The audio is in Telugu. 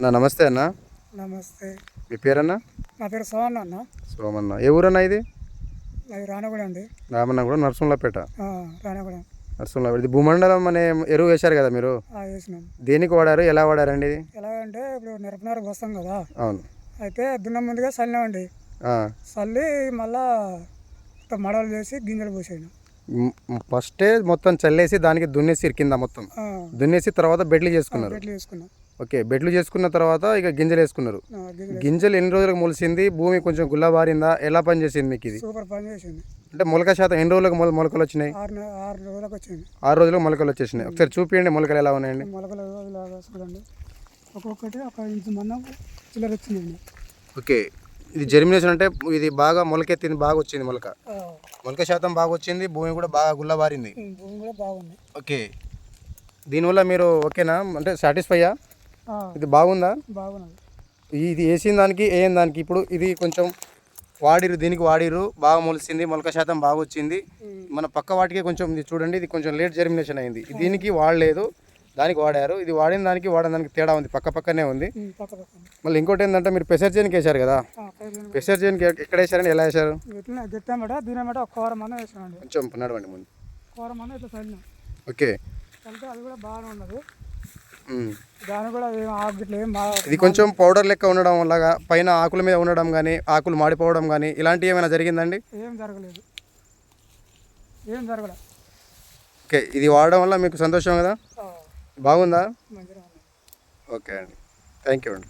అన్న నమస్తే అన్న. నమస్తే. మీ పేరన్నా? నా పేరు సోమన్న అన్న. సోమన్న. ఏ ఊరన్నా ఇది? అది రానగూడ అండి. రామన్న కూడా నరసింహపేట ఆ, రానగూడ. నరసింహ ఇది భూమండలం అనే ఎరువు వేశారు కదా మీరు? వేసినాం. దేనికి వాడారు? ఎలా వాడారండి ఇది? ఎలాగంటే ఇప్పుడు మిరపనారకు వస్తాం కదా. అవును. అయితే దున్న ముందుగా చల్లినామండి. చల్లి మళ్ళా మడవలు చేసి గింజలు మ్ ఫస్టే మొత్తం చల్లేసి దానికి దున్నేసి కింద మొత్తం? దున్నేసి తర్వాత బెడ్లు చేసుకున్నారు. బెడ్లు వేసుకున్నాం ఓకే బెడ్లు చేసుకున్న తర్వాత ఇక గింజలు వేసుకున్నారు. గింజలు ఎన్ని రోజులకు మొలిసింది? భూమి కొంచెం గుల్లబారిందా ఎలా పనిచేసింది మీకు ఇది? సూపర్ పని చేసింది. అంటే మొలక శాతం ఎన్ని రోజులకు మొల మొలకలు వచ్చినాయి? ఆరు రోజులకు వచ్చింది. ఆరు రోజులకు మొలకలు వచ్చేసినాయి. ఒకసారి చూపించండి మొలకలు ఎలా ఉన్నాయండి. మొలకలు ఇలాగా చూడండి. ఒక్కొక్కటి ఒక ఇంచు మందం చిల్లర వచ్చిందండి. ఓకే ఇది జెర్మినేషన్ అంటే ఇది బాగా మొలకెత్తింది బాగా వచ్చింది మొలక. మొలక శాతం బాగా వచ్చింది భూమి కూడా బాగా గుల్లబారింది భూమి కూడా బాగుంది. ఓకే దీనివల్ల మీరు ఓకేనా? అంటే సాటిస్ఫైయా ఇది బాగుందా? బాగున్నది ఇది వేసిన దానికి వేయని దానికి ఇప్పుడు ఇది కొంచెం వాడిరు దీనికి వాడిరు బాగా మొలిసింది మొలక శాతం బాగా వచ్చింది. మన పక్క వాటికి కొంచెం ఇది చూడండి ఇది కొంచెం లేట్ జెర్మినేషన్ అయింది. దీనికి వాడలేదు దానికి వాడారు. ఇది వాడిన దానికి వాడిన దానికి తేడా ఉంది పక్క పక్కనే ఉంది. మళ్ళీ ఇంకోటి ఏంటంటే మీరు పెసర్ చేనికి వేశారు కదా? ఆ, పైన పెసర్ చేనికి ఎక్కడ వేశారని ఎలా వేశారు? కొంచెం నడవండి ముందు. ఓకే. చల్లితే అది కూడా బాగానే ఉన్నది. దాని కూడా ఏం ఇది కొంచెం పౌడర్ లెక్క ఉండడం వల్ల పైన ఆకుల మీద ఉండడం కానీ ఆకులు మాడిపోవడం కానీ ఇలాంటివి ఏమైనా జరిగిందండి? ఏం జరగలేదు. ఏం జరగలేదు ఓకే ఇది వాడడం వల్ల మీకు సంతోషం కదా? బాగుందా? ఓకే అండి. థ్యాంక్ యూ అండి.